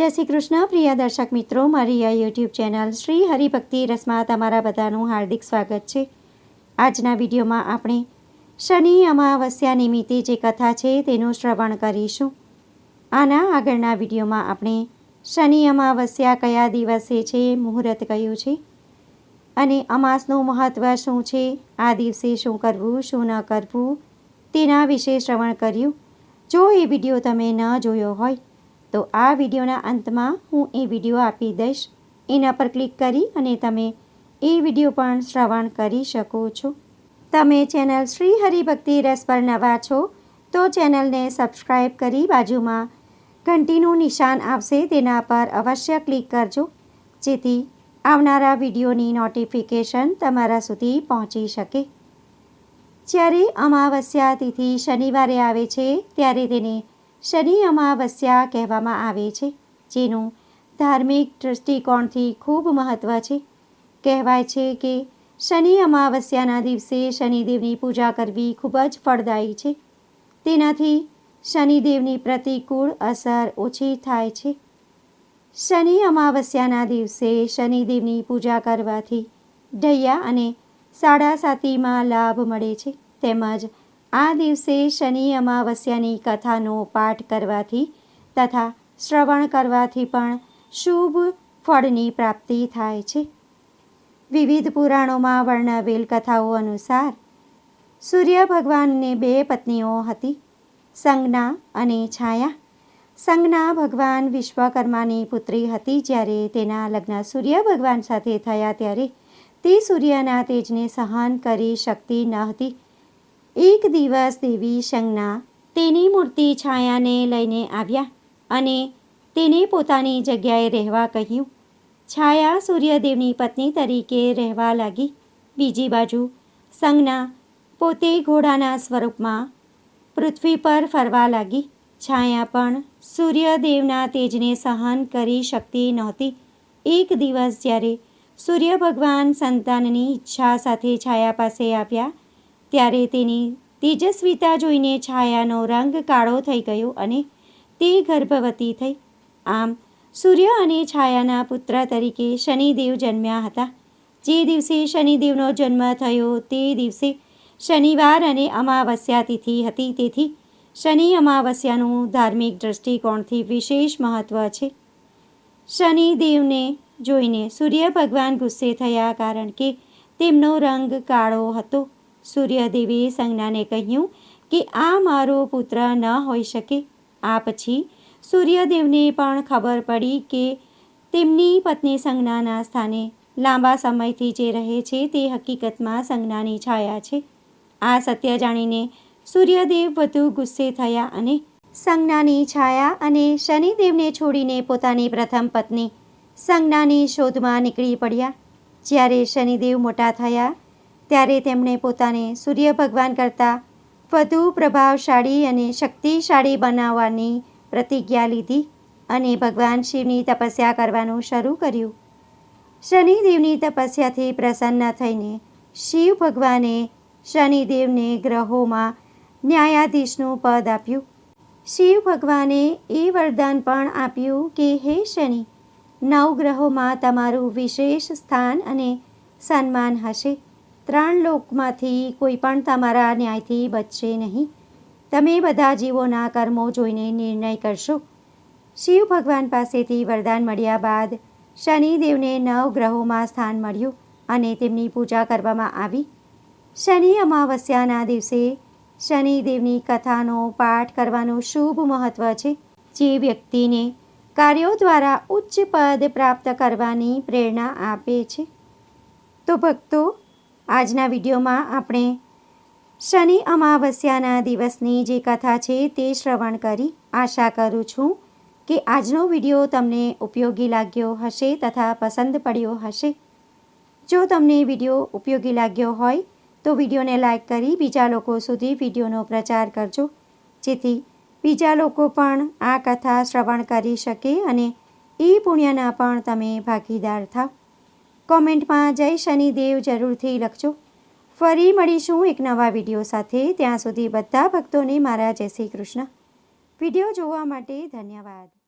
જય શ્રી કૃષ્ણ, પ્રિય દર્શક મિત્રો. મારી આ યુટ્યુબ ચેનલ શ્રી હરિભક્તિ રસમાં તમારા બધાનું હાર્દિક સ્વાગત છે. આજના વિડીયોમાં આપણે શનિ અમાવસ્યા નિમિત્તે જે કથા છે તેનું શ્રવણ કરીશું. આના આગળના વિડીયોમાં આપણે શનિ અમાવસ્યા કયા દિવસે છે, મુહૂર્ત કયું છે અને અમાસનું મહત્ત્વ શું છે, આ દિવસે શું કરવું, શું ન કરવું, તેના વિશે શ્રવણ કર્યું. જો એ વીડિયો તમે ન જોયો હોય તો આ વિડીયોના અંતમાં હું એ વીડિયો આપી દઈશ. એના પર ક્લિક કરી અને તમે એ વીડિયો પણ શ્રવણ કરી શકો છો. તમે ચેનલ શ્રી હરિભક્તિ રસ પર નવા છો, તો ચેનલને સબસ્ક્રાઈબ કરી બાજુમાં ઘંટીનું નિશાન આવશે તેના પર અવશ્ય ક્લિક કરજો. જેથી આવનારા વિડીયોની નોટિફિકેશન તમારા સુધી પહોંચી શકે. જ્યારે અમાવસ્યા તિથિ શનિવારે આવે છે, ત્યારે તેને શનિ અમાવસ્યા કહેવામાં આવે છે, જેનું ધાર્મિક દૃષ્ટિકોણથી ખૂબ મહત્ત્વ છે. કહેવાય છે કે શનિ અમાવસ્યાના દિવસે શનિદેવની પૂજા કરવી ખૂબ જ ફળદાયી છે. તેનાથી શનિદેવની પ્રતિકૂળ અસર ઓછી થાય છે. શનિ અમાવસ્યાના દિવસે શનિદેવની પૂજા કરવાથી ઢૈયા અને સાડા સાતીમાં લાભ મળે છે, તેમજ આ દિવસે શનિ અમાવસ્યાની કથાનો પાઠ કરવાથી તથા શ્રવણ કરવાથી પણ શુભ ફળની પ્રાપ્તિ થાય છે. વિવિધ પુરાણોમાં વર્ણવેલ કથાઓ અનુસાર સૂર્ય ભગવાનને બે પત્નીઓ હતી, સંજ્ઞા અને છાયા. સંજ્ઞા ભગવાન વિશ્વકર્માની પુત્રી હતી જ્યારે તેના લગ્ન સૂર્ય ભગવાન સાથે થયા ત્યારે તે સૂર્યના તેજને સહન કરી શકતી ન હતી. એક દિવસ દેવી સંજ્ઞા તેની મૂર્તિ છાયાને લઈને આવ્યા અને તેને પોતાની જગ્યાએ રહેવા કહ્યું. છાયા સૂર્યદેવની પત્ની તરીકે રહેવા લાગી. બીજી બાજુ સંજ્ઞા પોતે ઘોડાના સ્વરૂપમાં પૃથ્વી પર ફરવા લાગી. છાયા પણ સૂર્યદેવના તેજને સહન કરી શકતી નહોતી. એક દિવસ જ્યારે સૂર્ય ભગવાન સંતાનની ઈચ્છા સાથે છાયા પાસે આવ્યા ત્યારે તેની તેજસ્વીતા જોઈને છાયાનો રંગ કાળો થઈ ગયો અને તે ગર્ભવતી થઈ. આમ, સૂર્ય અને છાયાના પુત્ર તરીકે શનિદેવ જન્મ્યા હતા. જે દિવસે શનિદેવનો જન્મ થયો, તે દિવસે શનિવાર અને અમાવસ્યા તિથિ હતી. તેથી શનિ અમાવસ્યાનું ધાર્મિક દ્રષ્ટિકોણથી વિશેષ મહત્ત્વ છે. શનિદેવને જોઈને સૂર્ય ભગવાન ગુસ્સે થયા કારણ કે તેમનો રંગ કાળો હતો. સૂર્યદેવે સંજ્ઞાને કહ્યું કે આ મારો પુત્ર ન હોઈ શકે. આ પછી સૂર્યદેવને પણ ખબર પડી કે તેમની પત્ની સંજ્ઞાના સ્થાને લાંબા સમયથી જે રહે છે તે હકીકતમાં સંજ્ઞાની છાયા છે. આ સત્ય જાણીને સૂર્યદેવ વધુ ગુસ્સે થયા અને સંજ્ઞાની છાયા અને શનિદેવને છોડીને પોતાની પ્રથમ પત્ની સંજ્ઞાની શોધમાં નીકળી પડ્યા. જ્યારે શનિદેવ મોટા થયા ત્યારે તેમણે પોતાને સૂર્ય ભગવાન કરતાં વધુ પ્રભાવશાળી અને શક્તિશાળી બનાવવાની પ્રતિજ્ઞા લીધી અને ભગવાન શિવની તપસ્યા કરવાનું શરૂ કર્યું. શનિદેવની તપસ્યાથી પ્રસન્ન થઈને શિવ ભગવાને શનિદેવને ગ્રહોમાં ન્યાયાધીશનું પદ આપ્યું. શિવ ભગવાને એ વરદાન પણ આપ્યું કે હે શનિ, નવ ગ્રહોમાં તમારું વિશેષ સ્થાન અને સન્માન હશે. ત્રણ લોકમાંથી કોઈ પણ તમારા ન્યાયથી બચશે નહીં. તમે બધા જીવોના કર્મો જોઈને નિર્ણય કરશો. શિવ ભગવાન પાસેથી વરદાન મળ્યા બાદ શનિદેવને નવ ગ્રહોમાં સ્થાન મળ્યું અને તેમની પૂજા કરવામાં આવી. શનિ અમાવસ્યાના દિવસે શનિદેવની કથાનો પાઠ કરવાનું શુભ મહત્ત્વ છે. જે વ્યક્તિને કાર્યો દ્વારા ઉચ્ચ પદ પ્રાપ્ત કરવાની પ્રેરણા આપે છે. તો ભક્તો આજના વિડીયોમાં આપણે શનિ અમાવસ્યાના દિવસની જે કથા છે તે શ્રવણ કરી આશા કરું છું કે આજનો વીડિયો તમને ઉપયોગી લાગ્યો હશે તથા પસંદ પડ્યો હશે. જો તમને વીડિયો ઉપયોગી લાગ્યો હોય તો વિડીયોને લાઈક કરી બીજા લોકો સુધી વિડીયોનો પ્રચાર કરજો. જેથી બીજા લોકો પણ આ કથા શ્રવણ કરી શકે અને એ પુણ્યના પણ તમે ભાગીદાર થાવ. કોમેન્ટમાં જય શનિદેવ જરૂરથી લખજો. ફરી મળીશું એક નવા વીડિયો સાથે. ત્યાં સુધી બધા ભક્તોને મારા જય શ્રી કૃષ્ણ. વીડિયો જોવા માટે ધન્યવાદ.